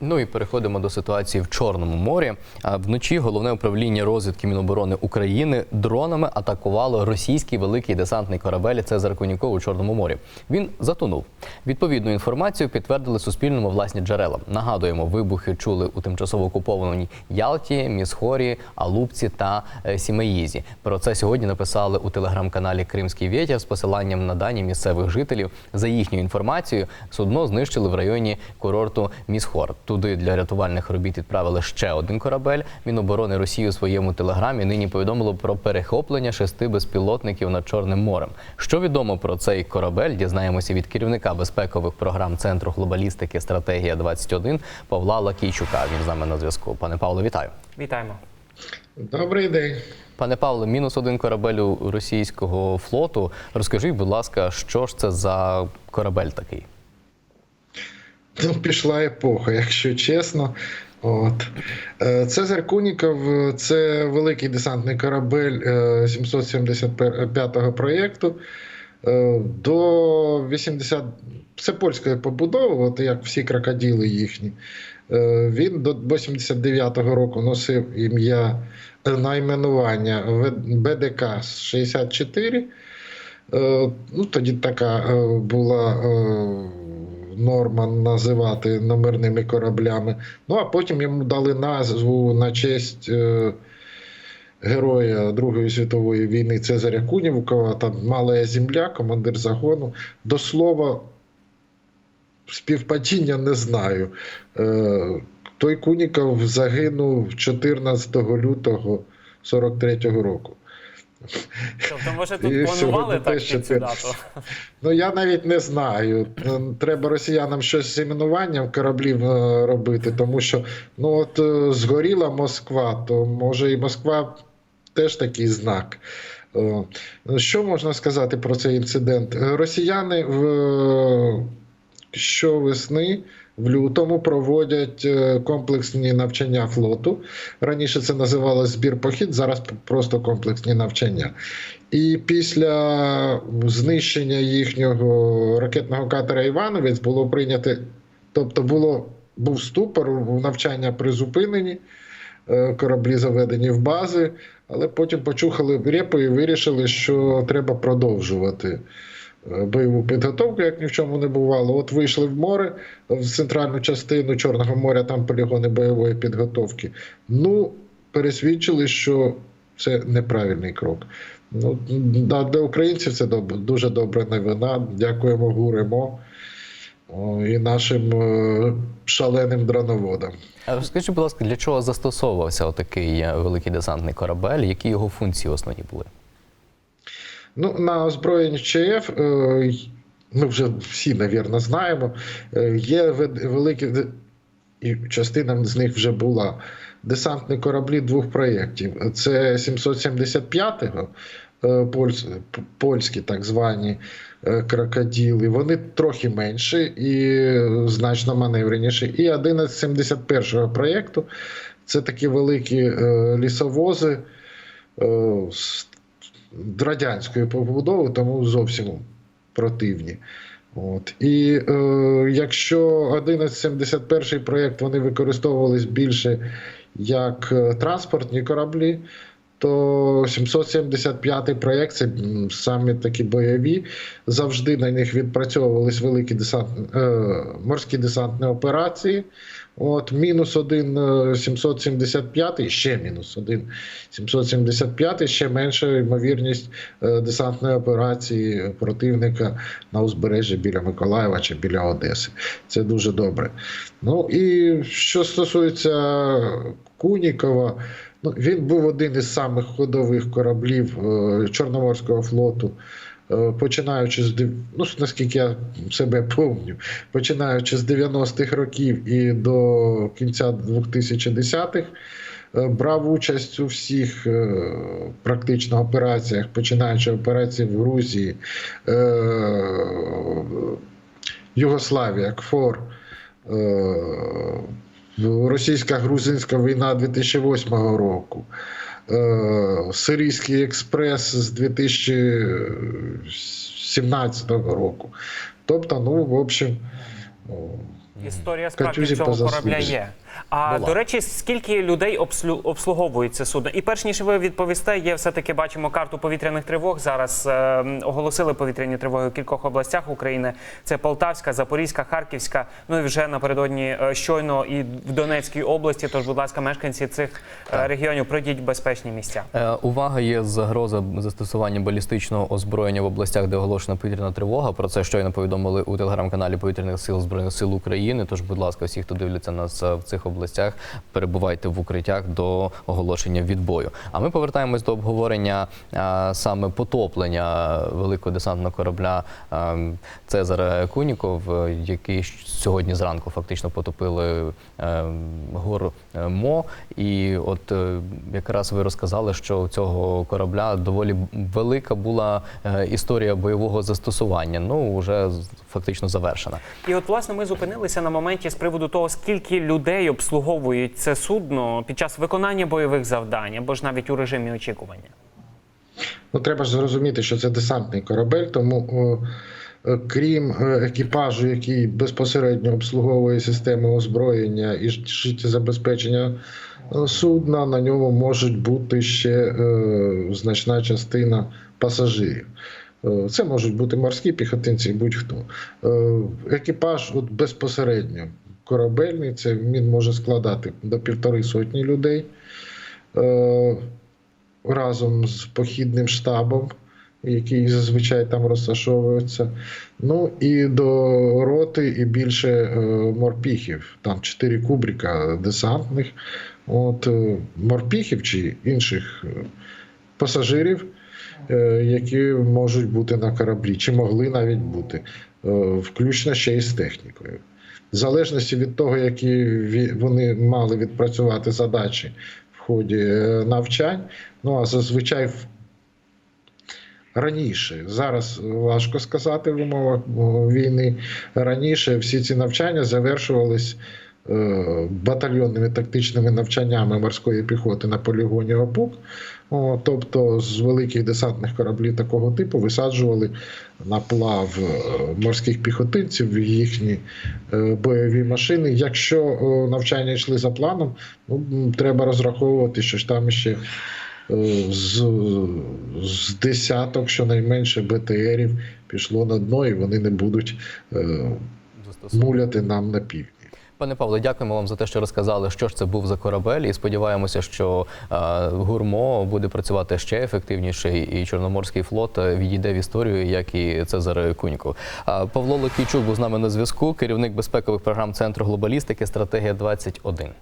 Ну і переходимо до ситуації в Чорному морі. Вночі головне управління розвідки Міноборони України дронами атакувало російський великий десантний корабель Цезар Коніков у Чорному морі. Він затонув. Відповідну інформацію підтвердили Суспільному власні джерела. Нагадуємо, вибухи чули у тимчасово окупованій Ялті, Місхорі, Алупці та е, Сімеїзі. Про це сьогодні написали у телеграм-каналі Кримський Вєтір з посиланням на дані місцевих жителів. За їхньою інформацією, судно знищили в районі курорту Місхор. Туди для рятувальних робіт відправили ще один корабель. Міноборони Росії у своєму телеграмі нині повідомило про перехоплення шести безпілотників над Чорним морем. Що відомо про цей корабель? Дізнаємося від керівника безпекових програм Центру глобалістики Стратегія 21 Павла Лакійчука. Він з нами на зв'язку. Пане Павло, вітаю. Вітаємо. Добрий день. Пане Павло, мінус один корабель у російського флоту. Розкажіть, будь ласка, що ж це за корабель такий? Ну, пішла епоха, якщо чесно. От. Е, Цезар Куніков е, це великий десантний корабель е, 775-го проєкту. Е, До 80... Це польської побудови, от як всі крокодили їхні. Він до 89-го року носив ім'я найменування БДК 64. Е, Ну, тоді така е, була е, норма називати номерними кораблями. Ну, а потім йому дали назву на честь героя Другої світової війни Цезаря Кунівкова, там Малая земля, командир загону. До слова, співпадіння не знаю. Той Куніков загинув 14 лютого 43-го року. Тобто, може, тут планували так під цю дату? Ну я навіть не знаю. Треба росіянам щось з іменуванням кораблів е, робити, тому що ну от е, згоріла Москва, то може і Москва теж такий знак. Е, Що можна сказати про цей інцидент? Росіяни в щовесни. В лютому проводять е, комплексні навчання флоту. Раніше це називалось збір похід, зараз просто комплексні навчання. І після знищення їхнього ракетного катера Івановець було прийнято, тобто було, був ступор, навчання призупинені, е, кораблі заведені в бази, але потім почухали репу і вирішили, що треба продовжувати бойову підготовку, як ні в чому не бувало. От вийшли в море, в центральну частину Чорного моря, там полігони бойової підготовки. Ну, пересвідчили, що це неправильний крок. Ну, для українців це дуже добра новина. Дякуємо ГУРЕМО і нашим е, шаленим дроноводам. А Розкажіть, будь ласка, для чого застосовувався отакий е, великий десантний корабель? Які його функції основні були? Ну, на озброєнні ЧФ е, ми вже всі, навірно, знаємо. е, Є великі і частина з них вже була десантні кораблі двох проєктів. Це 775-го, е, польські так звані крокоділи. Вони трохи менші і значно маневреніші. І 1171-го проєкту це такі великі лісовози. Радянської побудови, тому зовсім противні. От. І е, якщо 1171 проєкт вони використовувались більше як е, транспортні кораблі, то 775 проєкт це саме такі бойові. Завжди на них відпрацьовувались великі десант, е, морські десантні операції. От, мінус один е, 775, ще мінус один 775, ще менша ймовірність е, десантної операції противника на узбережжі біля Миколаєва чи біля Одеси. Це дуже добре. Ну і що стосується Кунікова, ну, він був один із самих ходових кораблів е, Чорноморського флоту. е, Починаючи з ну, наскільки я себе пам'ятаю, починаючи з 90-х років і до кінця 2010-х, е, брав участь у всіх практично операціях, починаючи операції в Грузії, Югославія, КФОР, російсько-грузинська війна 2008 року. е, Сирійський експрес з 2017 року. Тобто, ну, в общем, Історія справді цього корабля є. А Була. до речі, скільки людей це судно? І перш ніж ви відповісте, є все-таки бачимо карту повітряних тривог. Зараз е, оголосили повітряні тривоги в кількох областях України. Це Полтавська, Запорізька, Харківська. Ну і вже напередодні е, щойно і в Донецькій області. Тож, будь ласка, мешканці цих е, регіонів пройдіть безпечні місця. Е, Увага є загроза застосування балістичного озброєння в областях, де оголошена повітряна тривога. Про це щойно повідомили у телеграм-каналі повітряних сил збройних сил України. Тож, будь ласка, всі, хто дивляться нас е, в цих областях, перебувайте в укриттях до оголошення відбою. А ми повертаємось до обговорення е, саме потоплення великого десантного корабля е, Цезара Куніков, який сьогодні зранку фактично потопили е, гор е, Мо. І от е, якраз ви розказали, що у цього корабля доволі велика була історія бойового застосування. Ну вже фактично завершена. І от власне ми зупинилися на моменті з приводу того, скільки людей обслуговують це судно під час виконання бойових завдань або ж навіть у режимі очікування. Ну, треба ж зрозуміти, що це десантний корабель, тому о, е, крім е, екіпажу, який безпосередньо обслуговує системи озброєння і життєзабезпечення е, судна, на ньому можуть бути ще значна частина пасажирів. Це можуть бути морські піхотинці, будь-хто. Екіпаж от безпосередньо корабельний, це він може складати до півтори сотні людей. Е, разом з похідним штабом, який зазвичай там розташовується. Ну і до роти, і більше е, морпіхів. Там чотири кубрика десантних. От е, морпіхів чи інших е, пасажирів, е, які можуть бути на кораблі, чи могли навіть бути, е, включно ще й з технікою. В залежності від того, які вони мали відпрацювати задачі в ході е, навчань, ну а зазвичай раніше. Зараз важко сказати в умовах війни. Раніше всі ці навчання завершувались батальйонними тактичними навчаннями морської піхоти на полігоні ОПУК. О, тобто з великих десантних кораблів такого типу висаджували на плав е, морських піхотинців в їхні е, бойові машини. Якщо е, навчання йшли за планом, ну треба розраховувати, що ж там ще е, з, з десяток, щонайменше БТРів пішло на дно, і вони не будуть е, муляти нам на півдні. Пане Павло, дякуємо вам за те, що розказали, що ж це був за корабель, і сподіваємося, що е, гурмо буде працювати ще ефективніше, і Чорноморський флот е, відійде в історію, як і Цезар Кунько. Е, Павло Локійчук був з нами на зв'язку, керівник безпекових програм Центру глобалістики, стратегія 21